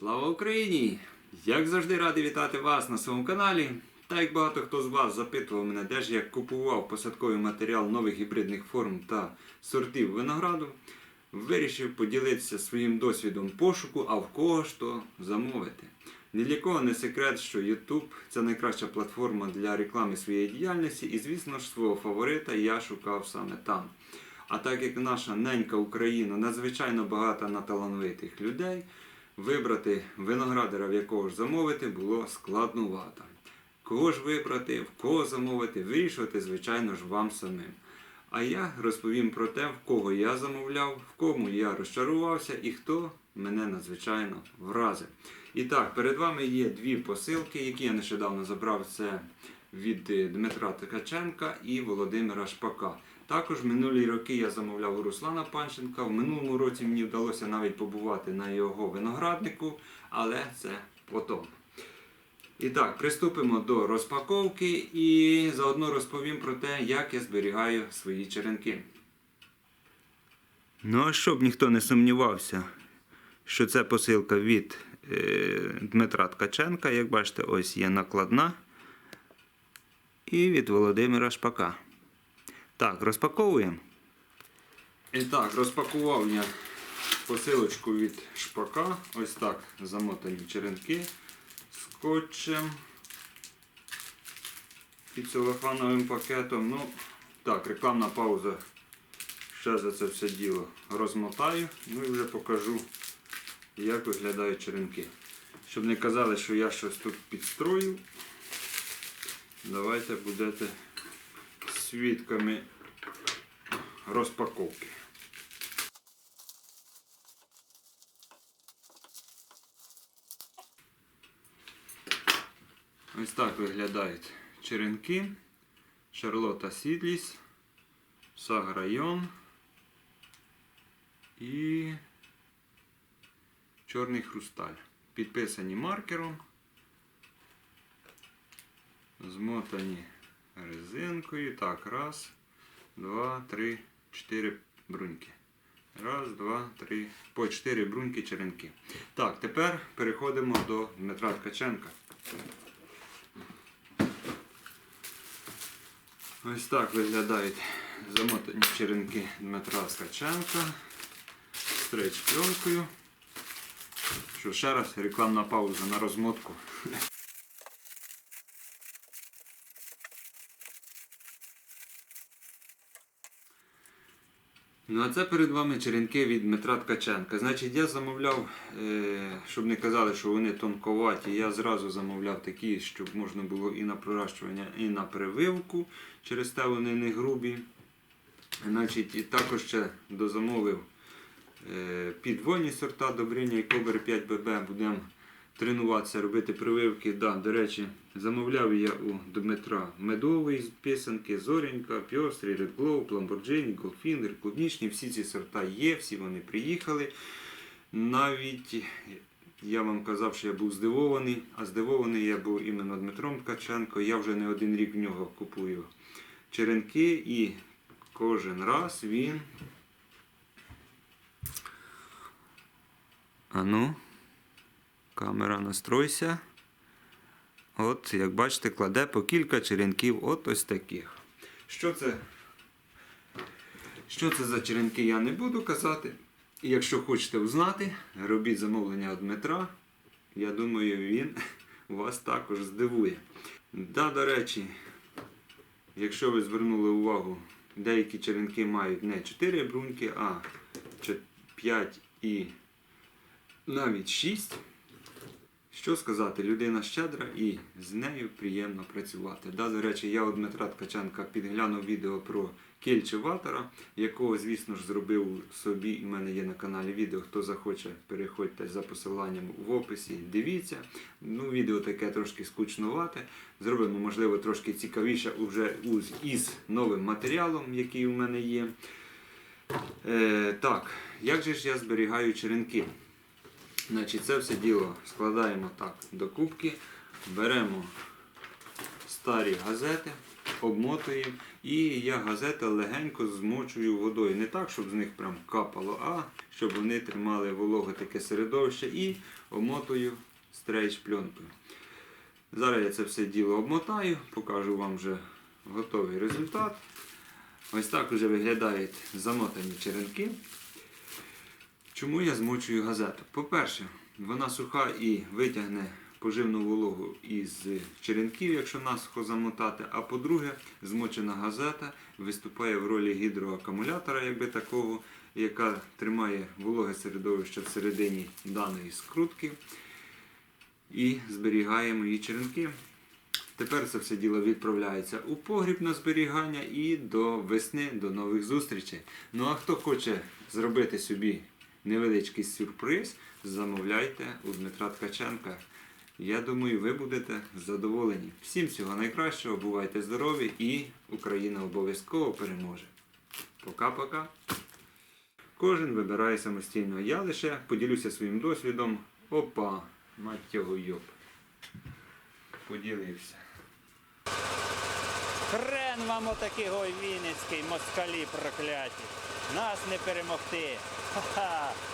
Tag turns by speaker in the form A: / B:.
A: Слава Україні! Як завжди радий вітати вас на своєму каналі. Та як багато хто з вас запитував мене, де ж я купував посадковий матеріал нових гібридних форм та сортів винограду, вирішив поділитися своїм досвідом пошуку, а в кого ж то замовити. Ні для кого не секрет, що YouTube це найкраща платформа для реклами своєї діяльності, і, звісно ж, свого фаворита я шукав саме там. А так як наша ненька Україна надзвичайно багата на талановитих людей, вибрати виноградаря, в якого ж замовити, було складнувато. Кого ж вибрати, в кого замовити, вирішувати, звичайно ж, вам самим. А я розповім про те, в кого я замовляв, в кому я розчарувався і хто мене надзвичайно вразив. І так, перед вами є дві посилки, які я нещодавно забрав. Це від Дмитра Ткаченка і Володимира Шпака. Також минулі роки я замовляв у Руслана Панченка. В минулому році мені вдалося навіть побувати на його винограднику, але це потім. І так, приступимо до розпаковки і заодно розповім про те, як я зберігаю свої черенки. Ну, а щоб ніхто не сумнівався, що це посилка від е, Дмитра Ткаченка. Як бачите, ось є накладна. І від Володимира Шпака. Так, розпаковуємо. І так, розпакував я посилочку від Шпака. Ось так замотані черенки скотчем і целофановим пакетом. Ну, так, рекламна пауза. Ще за це все діло розмотаю, ну і вже покажу, як виглядають черенки. Щоб не казали, що я щось тут підстроїв, давайте будете свідками розпаковки. Ось так виглядають черенки. Шарлота Сідліс, Саграйон і Чорний хрусталь. Підписані маркером, змотані резинкою. Так, раз, два, три, чотири бруньки. Раз, два, три, по чотири бруньки черенки. Так, тепер переходимо до Дмитра Ткаченка. Ось так виглядають замотані черенки Дмитра Ткаченка з пленкою. Що ще раз рекламна пауза на розмотку. Ну, а це перед вами черенки від Дмитра Ткаченка. Значить, я замовляв, е, щоб не казали, що вони тонковаті, я зразу замовляв такі, щоб можна було і на проращування, і на прививку. Через те вони не грубі. Значить, і також ще дозамовив е, підвойні сорта Добриня і Кобер 5ББ. Будемо тренуватися, робити прививки. Да, до речі, замовляв я у Дмитра медовий з писанки, Зоренька, Red Glow, Lamborghini, Goldfinger, клубнічні. Всі ці сорта є, всі вони приїхали. Навіть я вам казав, що я був здивований, а здивований я був іменно Дмитром Ткаченко. Я вже не один рік в нього купую черенки і кожен раз він. Ану, камера настройся. От, як бачите, кладе по кілька черенків от ось таких. Що це? Що це за черенки, я не буду казати. Якщо хочете узнати, робіть замовлення від Дмитра. Я думаю, він вас також здивує. Да, до речі, якщо ви звернули увагу, деякі черенки мають не 4 бруньки, а 5 і навіть 6. Що сказати, людина щедра і з нею приємно працювати. Да, до речі, я у Дмитра Ткаченка підглянув відео про кельчеватора, якого, звісно ж, зробив собі. В мене є на каналі відео. Хто захоче, переходьте за посиланням в описі. Дивіться. Ну, відео таке трошки скучнувате. Зробимо, можливо, трошки цікавіше уз- із новим матеріалом, який у мене є. Е, так, як же ж я зберігаю черенки? Значить, це все діло складаємо так до кубки, беремо старі газети. обмотуємо. І я газети легенько змочую водою. Не так, щоб з них прям капало, а щоб вони тримали вологе таке середовище і обмотую стрейч пленкою. Зараз я це все діло обмотаю, покажу вам вже готовий результат. Ось так вже виглядають замотані черенки. Чому я змочую газету? По-перше, вона суха і витягне поживну вологу із черенків, якщо насухо замотати. А по-друге, змочена газета виступає в ролі гідроакумулятора, якби такого, яка тримає вологе середовище всередині даної скрутки і зберігає мої черенки. Тепер це все діло відправляється у погріб на зберігання і до весни, до нових зустрічей. Ну а хто хоче зробити собі невеличкий сюрприз, замовляйте у Дмитра Ткаченка. Я думаю, ви будете задоволені. Всім всього найкращого, бувайте здорові і Україна обов'язково переможе. Пока-пока. Кожен вибирає самостійно. Я лише поділюся своїм досвідом. Опа, мать його йоп. Поділився.
B: Хрен вам отакий гой Вінницький, москалі прокляті. Нас не перемогти. 哈 哈